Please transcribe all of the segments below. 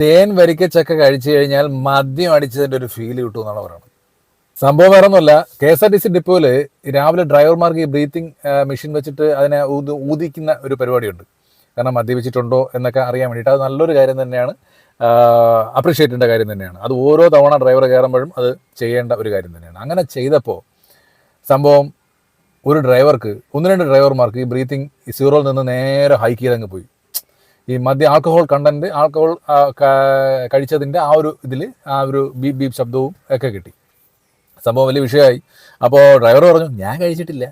തേൻ വരിക്ക ചക്ക കഴിച്ചു കഴിഞ്ഞാൽ മദ്യം അടിച്ചതിന്റെ ഒരു ഫീൽ കിട്ടും എന്നാണ് പറയുന്നത്. സംഭവം വേറെ ഒന്നുമല്ല. K S R T C ഡിപ്പോയിൽ രാവിലെ ഡ്രൈവർമാർക്ക് ഈ ബ്രീത്തിങ് മെഷീൻ വെച്ചിട്ട് അതിനെ ഊതി ഊതിക്കുന്ന ഒരു പരിപാടിയുണ്ട്. കാരണം മദ്യപിച്ചിട്ടുണ്ടോ എന്നൊക്കെ അറിയാൻ വേണ്ടിയിട്ട് അത് നല്ലൊരു കാര്യം തന്നെയാണ്. അപ്രീഷിയേറ്റ് ചെയ്യേണ്ട കാര്യം തന്നെയാണ്. അത് ഓരോ തവണ ഡ്രൈവർ കയറുമ്പോഴും അത് ചെയ്യേണ്ട ഒരു കാര്യം തന്നെയാണ്. അങ്ങനെ ചെയ്തപ്പോൾ സംഭവം ഒരു ഡ്രൈവർക്ക് ഒന്ന് രണ്ട് ഡ്രൈവർമാർക്ക് ഈ ബ്രീത്തിങ് സീറോയിൽ നിന്ന് നേരെ ഹൈക്ക് ചെയ്തങ്ങ് പോയി. ഈ മദ്യ ആൽക്കഹോൾ കണ്ടന്റ് ആൽക്കഹോൾ കഴിച്ചതിന്റെ ആ ഒരു ഇതിൽ ആ ഒരു ബീപ് ബീപ് ശബ്ദവും ഒക്കെ കിട്ടി. സംഭവം വലിയ വിഷയമായി. അപ്പോൾ ഡ്രൈവർ പറഞ്ഞു ഞാൻ കഴിച്ചിട്ടില്ല.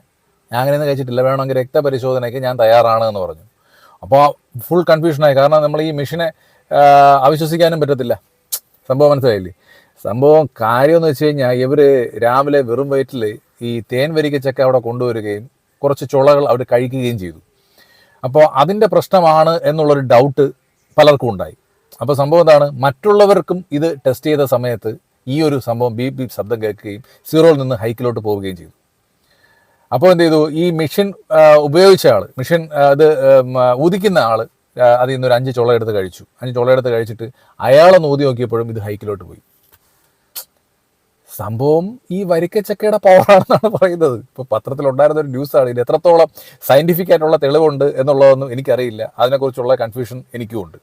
ഞാൻ അങ്ങനെയൊന്നും കഴിച്ചിട്ടില്ല. വേണമെങ്കിൽ രക്തപരിശോധനയ്ക്ക് ഞാൻ തയ്യാറാണ് എന്ന് പറഞ്ഞു അപ്പോൾ ഫുൾ കൺഫ്യൂഷനായി കാരണം നമ്മൾ ഈ മെഷീനെ അവിശ്വസിക്കാനും പറ്റത്തില്ല. സംഭവം മനസ്സിലായില്ലേ? സംഭവം കാര്യമെന്ന് വെച്ച് കഴിഞ്ഞാൽ ഇവർ രാവിലെ വെറും വയറ്റിൽ ഈ തേൻ വരിക്കച്ചക്ക അവിടെ കൊണ്ടുവരികയും കുറച്ച് ചുളകൾ അവർ കഴിക്കുകയും ചെയ്തു. അപ്പോൾ അതിന്റെ പ്രശ്നമാണ് എന്നുള്ളൊരു ഡൗട്ട് പലർക്കും ഉണ്ടായി. അപ്പോൾ സംഭവം എന്താണ്? മറ്റുള്ളവർക്കും ഇത് ടെസ്റ്റ് ചെയ്ത സമയത്ത് ഈ ഒരു സംഭവം ബീപ് ബീപ് ശബ്ദം കേൾക്കുകയും സീറോയിൽ നിന്ന് ഹൈക്കിലോട്ട് പോവുകയും ചെയ്തു. അപ്പോൾ എന്ത് ചെയ്തു? ഈ മെഷീൻ ഉപയോഗിച്ച ആൾ മെഷീൻ അത് ഉം, ആ, ഊതിക്കുന്ന ആൾ അതിൽ നിന്ന് ഒരു അഞ്ച് ചുള എടുത്ത് കഴിച്ചു. അഞ്ച് ചുള എടുത്ത് കഴിച്ചിട്ട് അയാളൊന്ന് ഊതി നോക്കിയപ്പോഴും ഇത് ഹൈക്കിലോട്ട് പോയി. സംഭവം ഈ വരിക്കച്ചക്കയുടെ പവറാണെന്നാണ് പറയുന്നത്. ഇപ്പൊ പത്രത്തിൽ ഉണ്ടായിരുന്ന ഒരു ന്യൂസാണ്. ഇത് എത്രത്തോളം സയന്റിഫിക് ആയിട്ടുള്ള തെളിവുണ്ട് എന്നുള്ളതൊന്നും എനിക്കറിയില്ല. അതിനെക്കുറിച്ചുള്ള കൺഫ്യൂഷൻ എനിക്കും ഉണ്ട്.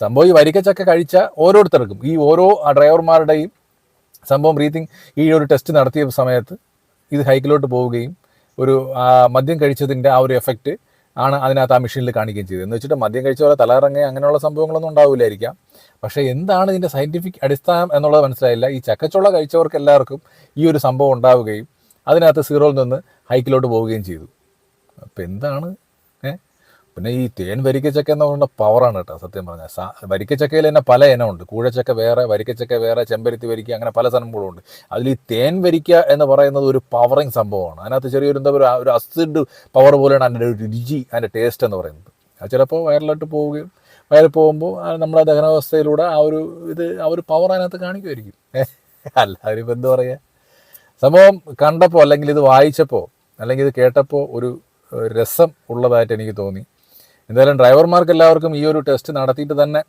സംഭവം ഈ വരിക്കച്ചക്ക കഴിച്ച ഓരോരുത്തർക്കും ഈ ഓരോ ഡ്രൈവർമാരുടെയും സംഭവം ബ്രീത്തിങ് ഈ ഒരു ടെസ്റ്റ് നടത്തിയ സമയത്ത് ഇത് ഹൈക്കിലോട്ട് പോവുകയും ഒരു മദ്യം കഴിച്ചതിന്റെ ആ ഒരു എഫക്റ്റ് ആണ് അതിനകത്ത് ആ മെഷീനിൽ കാണിക്കുകയും ചെയ്തത്. എന്ന് വെച്ചിട്ട് മദ്യം കഴിച്ച പോലെ തലയിറങ്ങി അങ്ങനെയുള്ള സംഭവങ്ങളൊന്നും ഉണ്ടാവില്ലായിരിക്കാം. പക്ഷേ എന്താണ് ഇതിന്റെ സയന്റിഫിക് അടിസ്ഥാനം എന്നുള്ളത് മനസ്സിലായില്ല. ഈ ചക്കച്ചുള കഴിച്ചവർക്ക് എല്ലാവർക്കും ഈ ഒരു സംഭവം ഉണ്ടാവുകയും അതിനകത്ത് സീറോയിൽ നിന്ന് ഹൈക്കിലോട്ട് പോവുകയും ചെയ്തു. അപ്പം എന്താണ്? പിന്നെ ഈ തേൻ വരിക്കച്ചക്ക എന്ന് പറയുന്ന പവറാണ് കേട്ടോ സത്യം പറഞ്ഞാൽ. സാ വരിക്കച്ചക്കയിൽ തന്നെ പല ഇനമുണ്ട്. കൂഴച്ചക്ക വേറെ വരിക്കച്ചക്ക വേറെ ചെമ്പരുത്തി വരിക്ക അങ്ങനെ പല സംഭവങ്ങളും ഉണ്ട്. അതിൽ ഈ തേൻ വരിക്ക എന്ന് പറയുന്നത് ഒരു പവറിങ് സംഭവമാണ്. അതിനകത്ത് ചെറിയൊരു എന്താ പറയുക ഒരു അസിഡ് പവർ പോലെയാണ് അതിന്റെ ഒരു രുചി അതിന്റെ ടേസ്റ്റ് എന്ന് പറയുന്നത്. അത് ചിലപ്പോൾ വയറിലോട്ട് പോവുകയും വയറിൽ പോകുമ്പോൾ നമ്മുടെ ദഹനാവസ്ഥയിലൂടെ ആ ഒരു ഇത് ആ ഒരു പവർ അതിനകത്ത് കാണിക്കുമായിരിക്കും. അല്ല അവരിപ്പോൾ എന്താ പറയുക സംഭവം കണ്ടപ്പോൾ അല്ലെങ്കിൽ ഇത് വായിച്ചപ്പോൾ അല്ലെങ്കിൽ ഇത് കേട്ടപ്പോൾ ഒരു രസം ഉള്ളതായിട്ട് എനിക്ക് തോന്നി. എന്തായാലും ഡ്രൈവർമാർക്ക് എല്ലാവർക്കും ഈ ഒരു ടെസ്റ്റ് നടത്തിയിട്ട് തന്നെ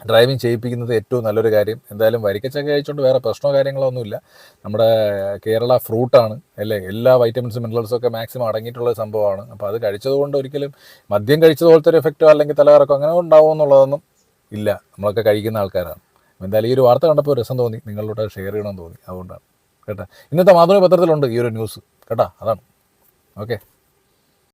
ഡ്രൈവിംഗ് ചെയ്യിപ്പിക്കുന്നത് ഏറ്റവും നല്ലൊരു കാര്യം. എന്തായാലും വരിക്കച്ചക്ക കഴിച്ചുകൊണ്ട് വേറെ പ്രശ്നമോ കാര്യങ്ങളോ ഒന്നുമില്ല. നമ്മുടെ കേരള ഫ്രൂട്ടാണ് അല്ലേ? എല്ലാ വൈറ്റമിൻസും മിനറൽസും ഒക്കെ മാക്സിമം അടങ്ങിയിട്ടുള്ള സംഭവമാണ്. അപ്പോൾ അത് കഴിച്ചതുകൊണ്ട് ഒരിക്കലും മദ്യം കഴിച്ചത് പോലത്തെ ഒരു എഫക്റ്റോ അല്ലെങ്കിൽ തലകറക്കോ അങ്ങനെ ഉണ്ടാവും എന്നുള്ളതൊന്നും ഇല്ല. നമ്മളൊക്കെ കഴിക്കുന്ന ആൾക്കാരാണ്. എന്തായാലും ഈ ഒരു വാർത്ത കണ്ടപ്പോൾ രസം തോന്നി. നിങ്ങളിലൂടെ ഷെയർ ചെയ്യണമെന്ന് തോന്നി. അതുകൊണ്ടാണ്. കേട്ടോ? ഇന്നത്തെ മാതൃഭൂമി പത്രത്തിലുണ്ട് ഈ ഒരു ന്യൂസ് കേട്ടോ? അതാണ്. ഓക്കെ